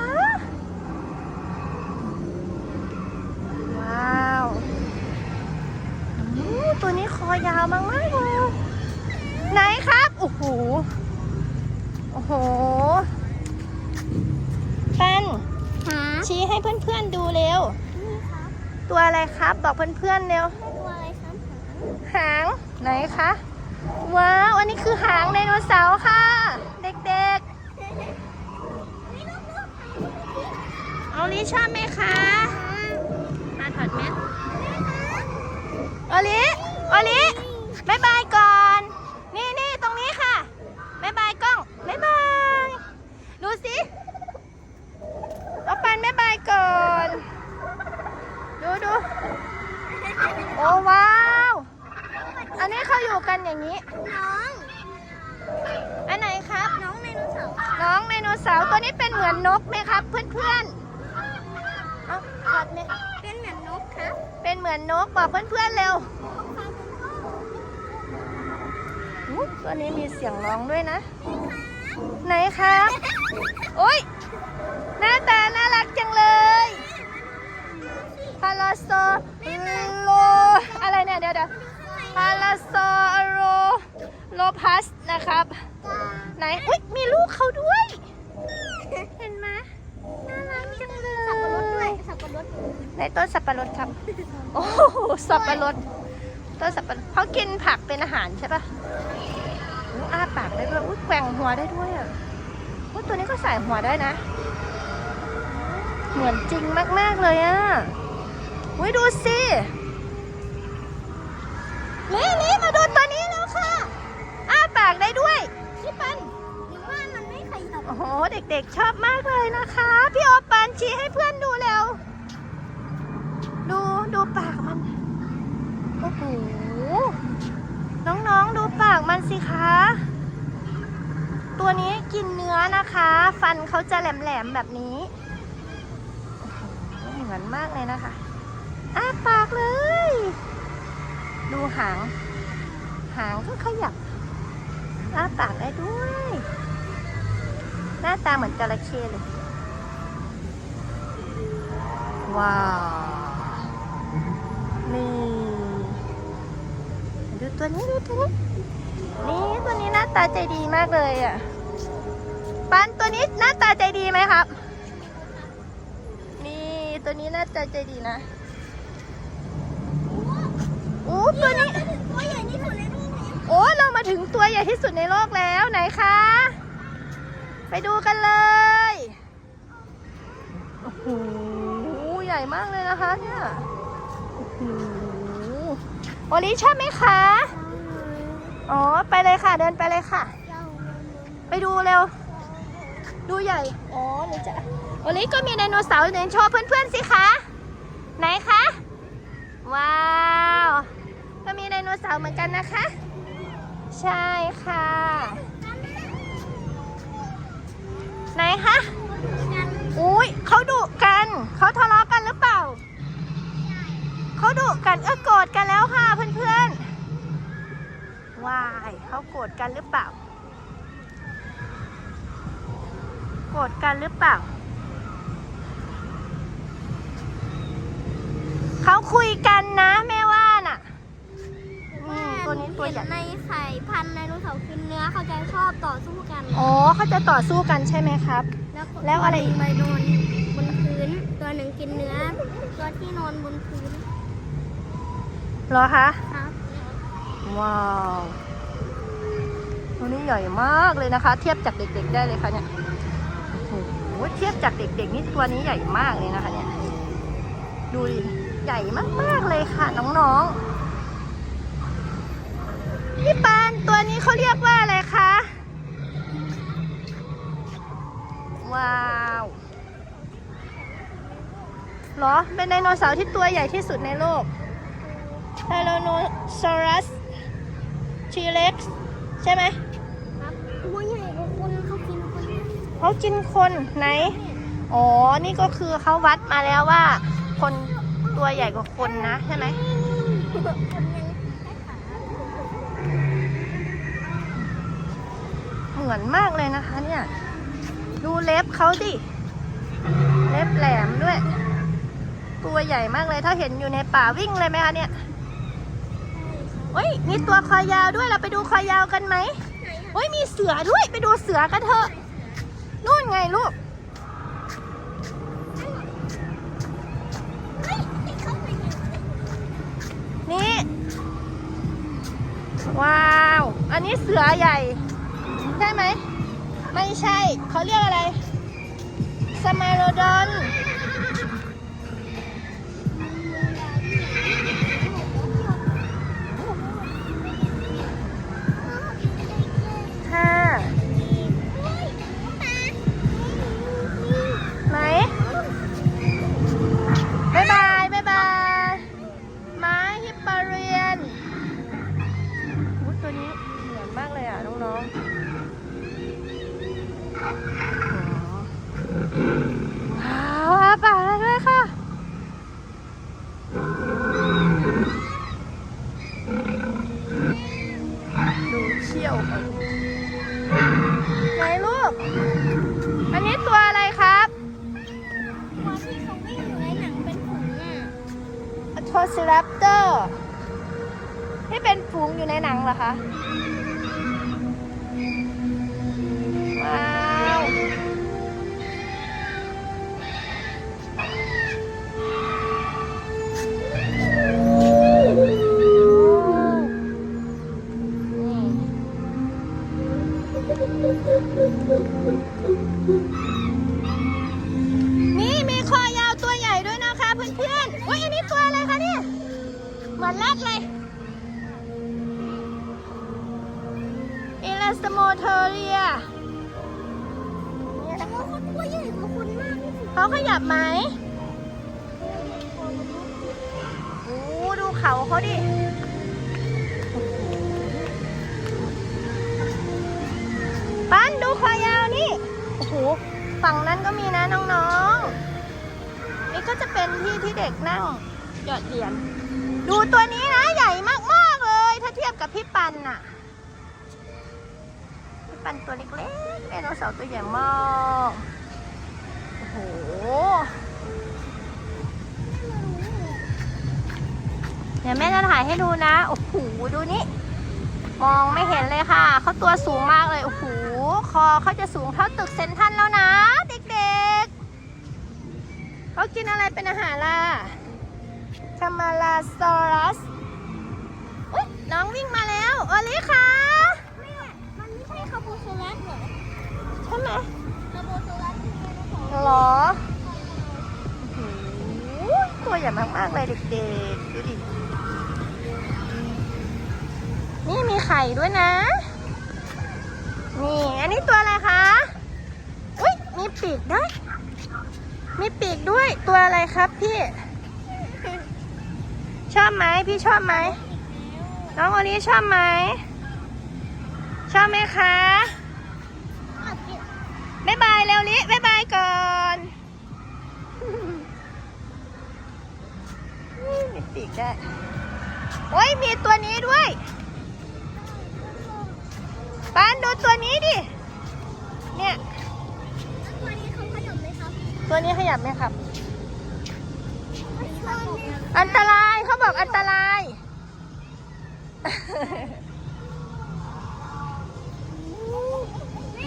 นะ ว้าวอู้ตัวนี้คอยาวมากมากๆเลยไหนครับ โอ้โห โอ้โหปันหาชี้ให้เพื่อนๆดูเร็วนี่ครับตัวอะไรครับ บอกเพื่อนๆเร็ว ตัวอะไรครับ หาง ไหนคะ ว้าว อันนี้คือหางไดโนเสาร์ค่ะ เด็กๆ เอา ลิชอบไหมคะมาถอดแมสโอลิโอลิบายบายก่อน นี่นี่ตรงนี้ค่ะบายบายกล้องบายบายดูสิเอาปันบายบายก่อน ดูดูโอ้ว้าว อันนี้เขาอยู่กันอย่างนี้ น้อง อันไหนครับ น้องไดโนเสาร์ น้องไดโนเสาร์ตัวนี้เป็นเหมือนนกไหมครับ เพื่อนๆ เอาขอดไหมเป็นเหมือนนกครับเป็นเหมือนนกบอกเพื่อนๆเร็วอุ๊ยตัวนี้มีเสียงร้องด้วยนะ ไหนครับ โอ๊ยหน้าตาน่ารักจังเลยพาราโซโลอะไรเนี่ยเดี๋ยวเดี๋ยวพาราโซโรโลพัสนะครับ ไหนอุ้ยมีลูกเขาด้วย เห็นไหมน่ารักจังเลย สับปะรดด้วยสับปะรด ในต้นสับปะรดครับ โอ้โหสับปะรดต้นสับปะรดเขากินผักเป็นอาหารใช่ปะอู้อ้าปากได้ด้วยอุ้ยแกว่งหัว ได้ด้วยอะอุ้ยตัวนี้ก็ใส่หัวได้นะ เหมือนจริงมากๆเลยอะอุ้ยดูสินี่นี่มาดูตัวนี้แล้วค่ะ อ้าปากได้ด้วยพี่ปันหรือว่ามันไม่ขยับโอ้โห เด็กๆชอบมากเลยนะคะ พี่โอปันชี้ให้เพื่อนดูแล้ว ดูดูปากมัน โอ้โห น้องๆดูปากมันสิคะ ตัวนี้กินเนื้อนะคะ ฟันเขาจะแหลมๆแบบนี้ เหมือนมากเลยนะคะอ้าปากเลย ดูหาง หางก็ขยับอ้าปากได้ด้วย หน้าตาเหมือนจระเข้เลย ว้าว นี่ ดูตัวนี้ ดูตัวนี้ นี่ตัวนี้หน้าตาใจดีมากเลยอะปันตัวนี้หน้าตาใจดีไหมครับ นี่ตัวนี้หน้าตาใจดีนะโอ้ตัวนี้ตัวใหญ่ที่สุดในโลกนี้โอ้เรามาถึงตัวใหญ่ที่สุดในโลกแล้วไหนคะ ไปดูกันเลยโอ้โหใหญ่มากเลยนะคะเนี่ยโอ้โหโอลิชอบไหมคะ อ๋อ ไปเลยค่ะ เดินไปเลยค่ะ ไปดูเร็ว ดูใหญ่ อ๋อหนูจะโอลิก็มีไดโนเสาร์เดินโชว์เพื่อนๆสิคะ ไหนคะ ว้าว ก็มีไดโนเสาร์เหมือนกันนะคะ ใช่ค่ะ ไหนคะอุ้ยเขาดุกัน เขาทะเลาะกันหรือเปล่า เขาดุกันเออโกรธกันแล้วค่ะเพื่อนๆ ว้ายเขาโกรธกันหรือเปล่า โกรธกันหรือเปล่า เขาคุยกันนะแม่ว่าน่ะอืมตัวนี้ตัวใหญ่ในไข่พันธุ์ไดโนเสาร์กินเนื้อเขาจะชอบต่อสู้กันอ๋อเขาจะต่อสู้กันใช่ไหมครับ แล้วอะไรอีกไปนอนบนพื้น ตัวหนึ่งกินเนื้อ ตัวที่นอนบนพื้น เหรอคะครับ ว้าวตัวนี้ใหญ่มากเลยนะคะ เทียบจากเด็ก ๆ ได้เลยค่ะเนี่ยโอ้โหเทียบจากเด็ก ๆ นี่ตัวนี้ใหญ่มากเลยนะคะเนี่ยดูดิใหญ่มาก ๆ เลยค่ะ น้องๆพี่ปานตัวนี้เขาเรียกว่าอะไรคะว้าวเหรอ เป็นไดโนเสาร์ที่ตัวใหญ่ที่สุดในโลกไดโนซอรัส ทีเล็กใช่ไหมครับตัวใหญ่กว่าคนเขากินคนเขากินคนไหน อ๋อ นี่ก็คือเขาวัดมาแล้วว่า คนตัวใหญ่กว่าคนนะใช่ไหมเหมือนมากเลยนะคะเนี่ย ดูเล็บเขาดิ เล็บแหลมด้วย ตัวใหญ่มากเลยถ้าเห็นอยู่ในป่าวิ่งเลยไหมคะเนี่ย เฮ้ยมีตัวคอยาวด้วยเราไปดูคอยาวกันไหมไหนอะเฮ้ยมีเสือด้วยไปดูเสือกันเถอะนู่นไงลูกเฮ้ยให้เขาไปไหนนี่ว้าว อันนี้เสือใหญ่ ใช่ไหม ไม่ใช่ เขาเรียกอะไร สมาโรดอน ว้าวอาปากแล้วด้วยค่ะ ดูเชี่ยวก่อนไหนลูก อันนี้ตัวอะไรครับตัวที่เขาวิ่งอยู่ในหนังเป็นผงอะโทซิแรปเตอร์ที่เป็นฝูงอยู่ในหนังเหรอคะ อนแรดเลยอิลาสโมเทเรียแต่ว่าเขาตัวใหญ่กว่าคนมากที่สุดเขาขยับไหมโอ้ดูเขาเขาดิปั้นดูคอยาวนี่ โอ้โห ฝั่งนั้นก็มีนะน้องๆ นี่ก็จะเป็นที่ที่เด็กนั่งหยอดเหรียญ ดูตัวนี้นะ ใหญ่มาก ๆ เลย ถ้าเทียบกับพี่ปันน่ะ พี่ปันตัวเล็กๆไดโนเสาร์ตัวใหญ่มาก โอ้โหเดี๋ยวแม่จะถ่ายให้ดูนะ โอ้โห ดูนี่ มองไม่เห็นเลยค่ะ เขาตัวสูงมากเลย โอ้โห คอเขาจะสูงเท่าตึกเซนทรันแล้วนะ เด็กๆ เขากินอะไรเป็นอาหารล่ะ คามาลาซอรัสอุ๊ยน้องวิ่งมาแล้ว โอลิค่ะแม่มันไม่ใช่คาโบโซลัสเหรอใช่ไหมคาโบโซลัสคือไดโนเสาร์หรอโอ้โหตัวใหญ่มากๆเลยเด็กๆ ดูดิ นี่มีไข่ด้วยนะ นี่ อันนี้ตัวอะไรคะ อุ้ยมีปีกด้วย มีปีกด้วย ตัวอะไรครับพี่ ชอบไหมพี่ชอบไหมน้องโอนี้ชอบไหมชอบไหมคะอะกินบ๊ายบายเร็วลิบ๊ายบายก่อนมีปีกได้โอ้ยมีตัวนี้ด้วยปานดูตัวนี้ดิ เนี่ยแล้วตัวนี้เขาขยับไหมครับ ตัวนี้ขยับไหมครับไม่ชอบเนี่ยอันตรายเขา บอกอันตราย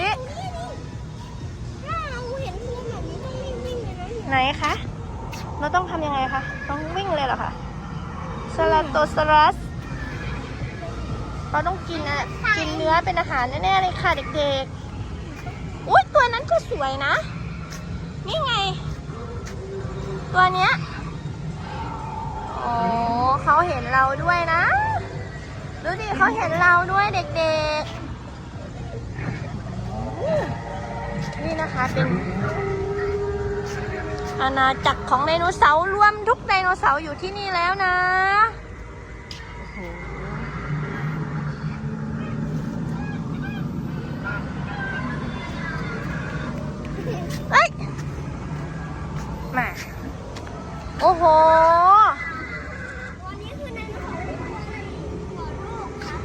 นี่ถ้าเราเห็นตัวแบบนี้ต้องวิ่งวิ่งเลยนะเนี่ยไหนคะ เราต้องทำยังไงคะ ต้องวิ่งเลยเหรอคะสลาโตซารัส เราต้องกินอะกินเนื้อเป็นอาหารแน่ๆเลยค่ะเด็กๆ อุ้ยตัวนั้นก็สวยนะ นี่ไง ตัวเนี้ยอ๋อ เขาเห็นเราด้วยนะ ดูดิเขาเห็นเราด้วยเด็กๆ นี่นะคะเป็นอาณาจักรของไดโนเสาร์รวมทุกไดโนเสาร์อยู่ที่นี่แล้วนะโอ้โหเอ้ยมา โอ้โห วันนี้คือไดโนเสาร์ที่ตัวในหัวลูกครับ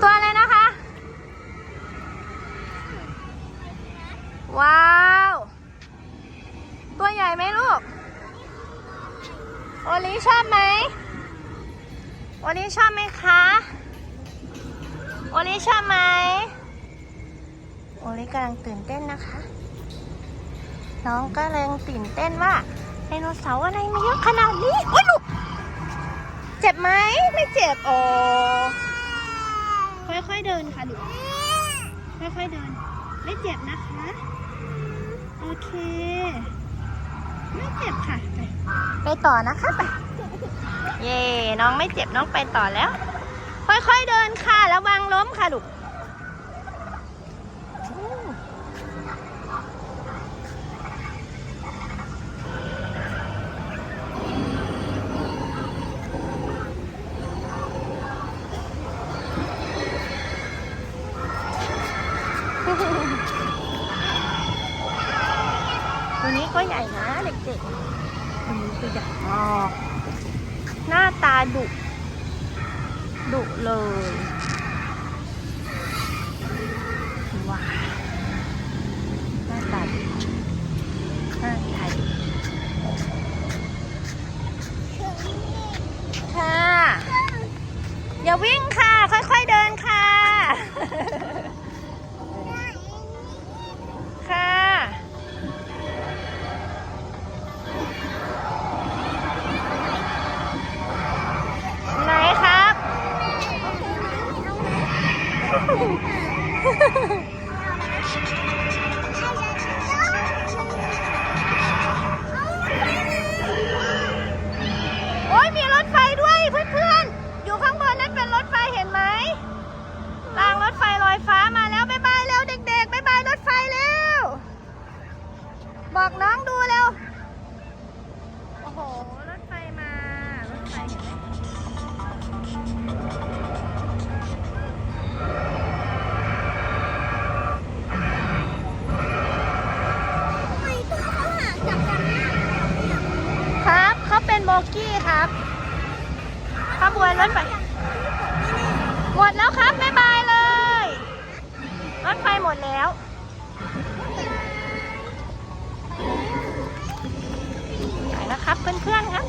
ตัวอะไรนะคะ ว้าว ตัวใหญ่ไหมลูก โอลิชอบไหม โอลิชอบไหมคะ โอลิชอบ ไหม โอลิกำลังตื่นเต้นนะคะ น้องก็เลยตื่นเต้นว่าไดโนเสาร์อะไรมีเยอะขนาดนี้โอ้ยลูกเจ็บไหมไม่เจ็บโอ้ค่อยๆเดินค่ะลูกค่อยๆเดิน ไม่เจ็บนะคะ โอเค ไม่เจ็บค่ะ ไปไปต่อนะคะไปเย่น้องไม่เจ็บน้องไปต่อแล้ว ค่อยๆเดินค่ะระวังล้มค่ะลูกตัวนี้ก็ใหญ่นะเด็กๆตัวนี้ตัวใหญ่มากหน้าตาดุ ดุเลย ว้าวหน้าตาดุหน้าตาดุค่ะ อย่าวิ่งค่ะ ค่อยๆเดินค่ะ กกี้ครับขบวนรถไฟหมดแล้วครับบ๊ายบายเลย รถไฟหมดแล้วไปแล้วครับเพื่อนๆครับ